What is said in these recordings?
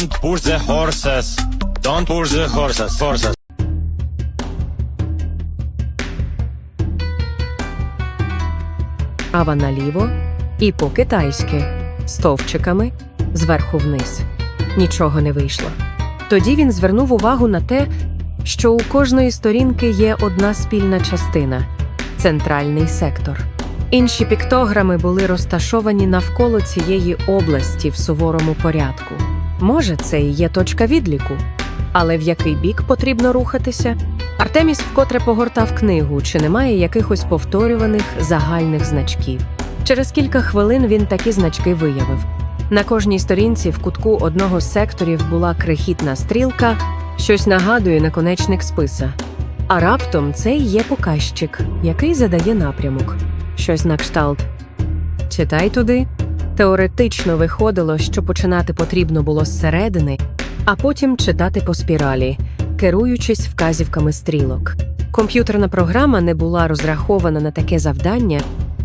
Don't push the horses. Don't push the horses. Horses. Права наліво і по-китайськи стовпчиками зверху вниз. Нічого не вийшло. Тоді він звернув увагу на те, що у кожної сторінки є одна спільна частина центральний сектор. Інші піктограми були розташовані навколо цієї області в суворому порядку. Може, це і є точка відліку, але в який бік потрібно рухатися? Артеміс вкотре погортав книгу, чи немає якихось повторюваних загальних значків. Через кілька хвилин він такі значки виявив. На кожній сторінці в кутку одного з секторів була крихітна стрілка, щось нагадує наконечник списа. А раптом це і є показчик, який задає напрямок. Щось на кшталт. Читай туди. Теоретично виходило, що починати потрібно було зсередини, а потім читати по спіралі, керуючись вказівками стрілок. Комп'ютерна програма не була розрахована на таке завдання,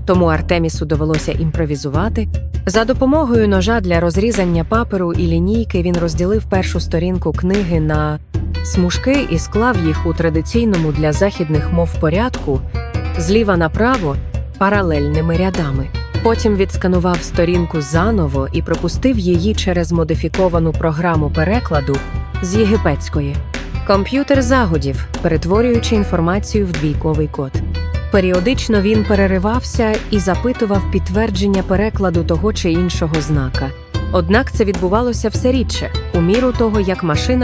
тому Артемісу довелося імпровізувати. За допомогою ножа для розрізання паперу і лінійки він розділив першу сторінку книги на смужки і склав їх у традиційному для західних мов порядку зліва направо паралельними рядами. Потім відсканував сторінку заново і пропустив її через модифіковану програму перекладу з єгипетської. Комп'ютер загудів, перетворюючи інформацію в двійковий код. Періодично він переривався і запитував підтвердження перекладу того чи іншого знака. Однак це відбувалося все рідше, у міру того, як машина